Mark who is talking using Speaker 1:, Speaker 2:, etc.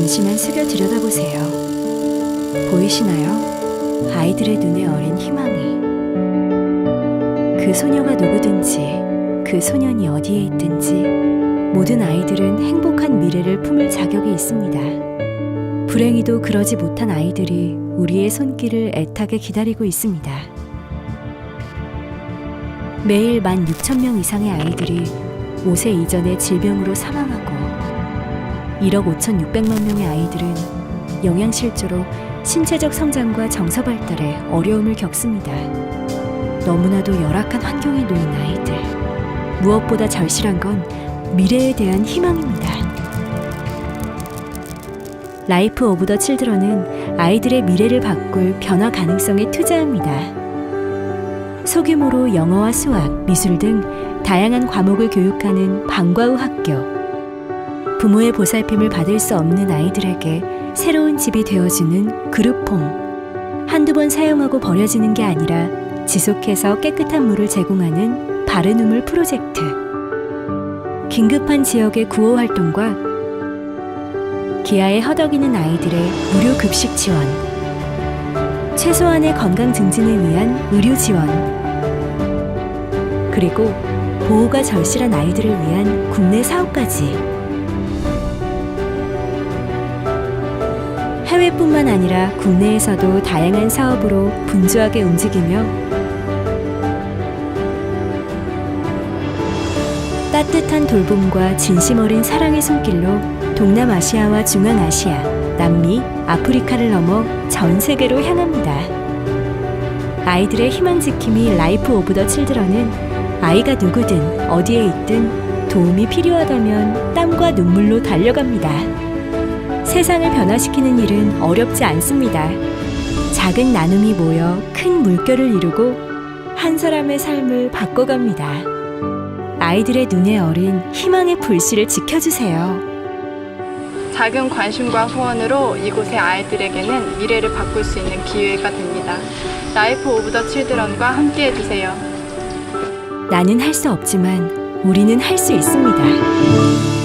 Speaker 1: 잠시만 숙여 들여다보세요. 보이시나요? 아이들의 눈에 어린 희망이. 그 소녀가 누구든지, 그 소년이 어디에 있든지, 모든 아이들은 행복한 미래를 품을 자격이 있습니다. 불행히도 그러지 못한 아이들이 우리의 손길을 애타게 기다리고 있습니다. 매일 16,000명 이상의 아이들이 5세 이전의 질병으로 사망하고 1억 5,600만 명의 아이들은 영양실조로 신체적 성장과 정서 발달에 어려움을 겪습니다. 너무나도 열악한 환경에 놓인 아이들. 무엇보다 절실한 건 미래에 대한 희망입니다. 라이프 오브 더 칠드런은 아이들의 미래를 바꿀 변화 가능성에 투자합니다. 소규모로 영어와 수학, 미술 등 다양한 과목을 교육하는 방과 후 학교. 부모의 보살핌을 받을 수 없는 아이들에게 새로운 집이 되어주는 그룹홈. 한두 번 사용하고 버려지는 게 아니라 지속해서 깨끗한 물을 제공하는 바른 우물 프로젝트. 긴급한 지역의 구호 활동과 기아에 허덕이는 아이들의 무료 급식 지원. 최소한의 건강 증진을 위한 의료 지원. 그리고 보호가 절실한 아이들을 위한 국내 사업까지. 해외뿐만 아니라 국내에서도 다양한 사업으로 분주하게 움직이며 따뜻한 돌봄과 진심 어린 사랑의 손길로 동남아시아와 중앙아시아, 남미, 아프리카를 넘어 전 세계로 향합니다. 아이들의 희망 지킴이 라이프 오브 더 칠드런은 아이가 누구든 어디에 있든 도움이 필요하다면 땀과 눈물로 달려갑니다. 세상을 변화시키는 일은 어렵지 않습니다. 작은 나눔이 모여 큰 물결을 이루고 한 사람의 삶을 바꿔갑니다. 아이들의 눈에 어린 희망의 불씨를 지켜주세요.
Speaker 2: 작은 관심과 후원으로 이곳의 아이들에게는 미래를 바꿀 수 있는 기회가 됩니다. 라이프 오브 더 칠드런과 함께 해주세요.
Speaker 1: 나는 할 수 없지만 우리는 할 수 있습니다.